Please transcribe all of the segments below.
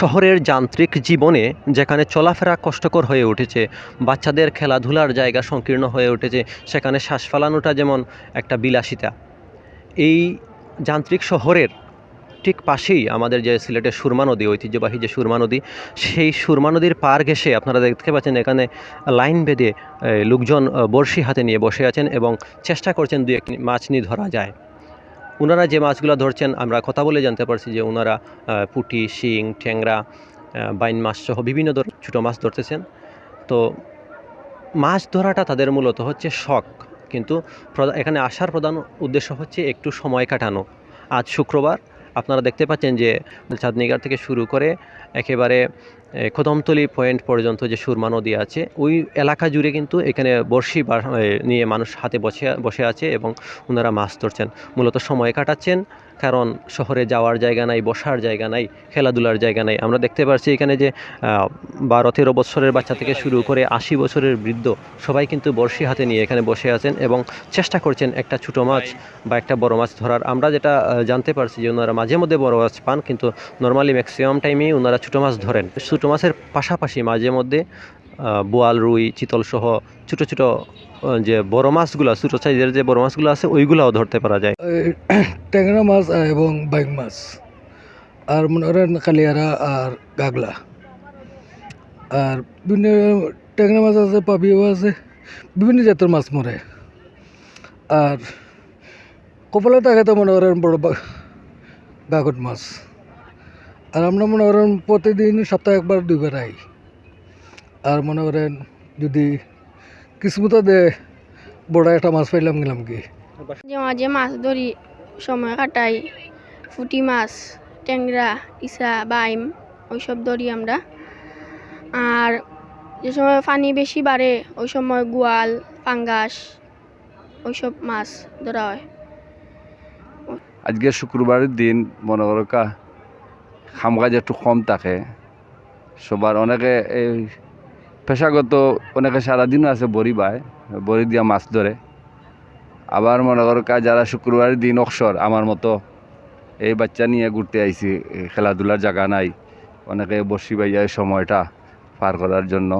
শহরের যান্ত্রিক জীবনে যেখানে চলাফেরা কষ্টকর হয়ে উঠেছে, বাচ্চাদের খেলাধুলার জায়গা সংকীর্ণ হয়ে উঠেছে, সেখানে শ্বাস ফেলানোটা যেমন একটা বিলাসিতা। এই যান্ত্রিক শহরের ঠিক পাশেই আমাদের যে সিলেটের সুরমা নদী, ঐতিহ্যবাহী যে সুরমা নদী, সেই সুরমা নদীর পার ঘেসে আপনারা দেখতে পাচ্ছেন এখানে লাইন বেঁধে লোকজন বড়শি হাতে নিয়ে বসে আছেন এবং চেষ্টা করছেন দু একটি মাছ নিয়ে ধরা যায়। ওনারা যে মাছগুলো ধরছেন, আমরা কথা বলে জানতে পারছি যে ওনারা পুটি, শিং, ঠ্যাংরা বাইন মাছ সহ বিভিন্ন ধরনের ছোটো মাছ ধরতেছেন। তো মাছ ধরাটা তাদের মূলত হচ্ছে শখ। কিন্তু এখানে আসার প্রধান উদ্দেশ্য হচ্ছে একটু সময় কাটানো। আজ শুক্রবার আপনারা দেখতে পাচ্ছেন যে চাঁদনিগার থেকে শুরু করে একেবারে খদমতলি পয়েন্ট পর্যন্ত যে সুরমা নদী আছে, ওই এলাকা জুড়ে কিন্তু এখানে বর্ষি নিয়ে মানুষ হাতে বসে বসে আছে এবং ওনারা মাছ ধরছেন। মূলত সময় কাটাচ্ছেন। কারণ শহরে যাওয়ার জায়গা নাই, বসার জায়গা নাই, খেলাধুলার জায়গা নাই। আমরা দেখতে পারছি এখানে যে বারো তেরো বছরের বাচ্চা থেকে শুরু করে আশি বছরের বৃদ্ধ সবাই কিন্তু বড়শি হাতে নিয়ে এখানে বসে আছেন এবং চেষ্টা করছেন একটা ছোটো মাছ বা একটা বড় মাছ ধরার। আমরা যেটা জানতে পারছি যে ওনারা মাঝে মধ্যে বড় মাছ পান, কিন্তু নর্মালি ম্যাক্সিমাম টাইমেই ওনারা ছোটো মাছ ধরেন। ছোটো মাছের পাশাপাশি মাঝে মধ্যে বোয়াল, রুই চিতল সহ ছোটো ছোটো যে বড় মাছগুলো, ছোটো সাইজের যে বড় মাছগুলো আছে, ওইগুলাও ধরতে পারা যায়। ট্যাংরা মাছ এবং বাইক মাছ, আর মনে করেন কালিয়ারা আর গাগলা। আর বিভিন্ন ট্যাংরা মাছ আছে পাবিও আছে, বিভিন্ন জাতের মাছ মরে। আর কপালে থাকে তো মনে করেন বড় গাগট মাছ। আর আমরা মনে করেন প্রতিদিন সপ্তাহে একবার দুইবার আই। আর মনে করেন যদি কিসমত দে বড় একটা মাছ পাইলাম গেলাম কি? যে মাঝে মাছ ধরি সময় কাটাই ফুটি মাছ ট্যাংরা ইসা বাইম ওইসব ধরি আমরা। আর যে সময় পানি বেশি বাড়ে ওই সময় গোয়াল পাঙ্গাস ওইসব মাছ ধরা হয়। আজকে শুক্রবারের দিন মনে করো কা কাম কাজ একটু কম থাকে। সবার অনেকে এই পেশাগত অনেকে সারাদিনও আছে বড়ি বায়, বড়ি দিয়া মাছ ধরে। আবার মনে করো যারা শুক্রবারের দিন অক্সর, আমার মতো এই বাচ্চা নিয়ে ঘুরতে আইছি খেলাধুলার জায়গা নাই, অনেকে বসি বাইয়া সময়টা পার করার জন্য।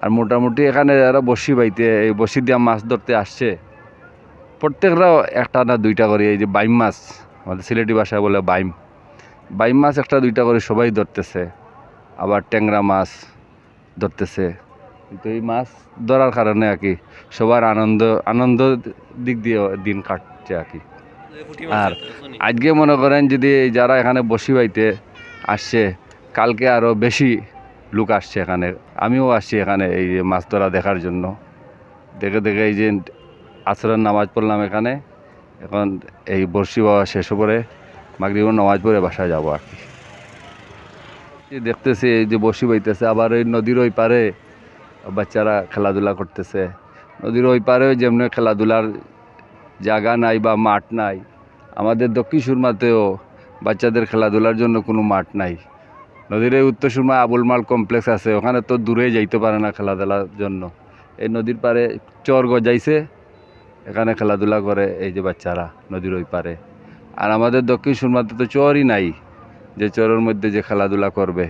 আর মোটামুটি এখানে যারা বসি বাইতে, এই বসি দিয়া মাছ ধরতে আসছে, প্রত্যেকরা একটা না দুইটা করে, এই যে বাইম মাছ, আমাদের সিলেটি ভাষায় বলে বাইম। বাইম মাছ একটা দুইটা করে সবাই ধরতেছে। আবার ট্যাংরা মাছ ধরতেছে। কিন্তু এই মাছ ধরার কারণে আর কি সবার আনন্দ আনন্দ দিক দিয়ে দিন কাটছে আর কি। আর আজকে মনে করেন যদি যারা এখানে বসি বাইতে আসছে, কালকে আরও বেশি লোক আসছে এখানে। আমিও আসছি এখানে এই যে মাছ ধরা দেখার জন্য। দেখে দেখে এই যে আসরের নামাজ পড়লাম এখানে। এখন এই বর্ষি বাবা শেষ করে মাগরিবের নামাজ পড়ে বাসায় যাব আর কি। দেখতেছি, এই যে বসি বইতেছে, আবার ওই নদীর ওই পারে বাচ্চারা খেলাধুলা করতেছে। নদীর ওই পারে যেমনি খেলাধুলার জায়গা নাই বা মাঠ নাই, আমাদের দক্ষিণ সুরমাতেও বাচ্চাদের খেলাধুলার জন্য কোনো মাঠ নাই। নদীর এই উত্তর সুরমা আবুল মাল কমপ্লেক্স আছে, ওখানে তো দূরে যাইতে পারে না খেলাধুলার জন্য। এই নদীর পারে চর গজাইছে, এখানে খেলাধুলা করে এই যে বাচ্চারা নদীর ওই পারে। আর আমাদের দক্ষিণ সুরমাতে তো চরই নাই। যে চরের মধ্যে যে খেলাধুলা করবে।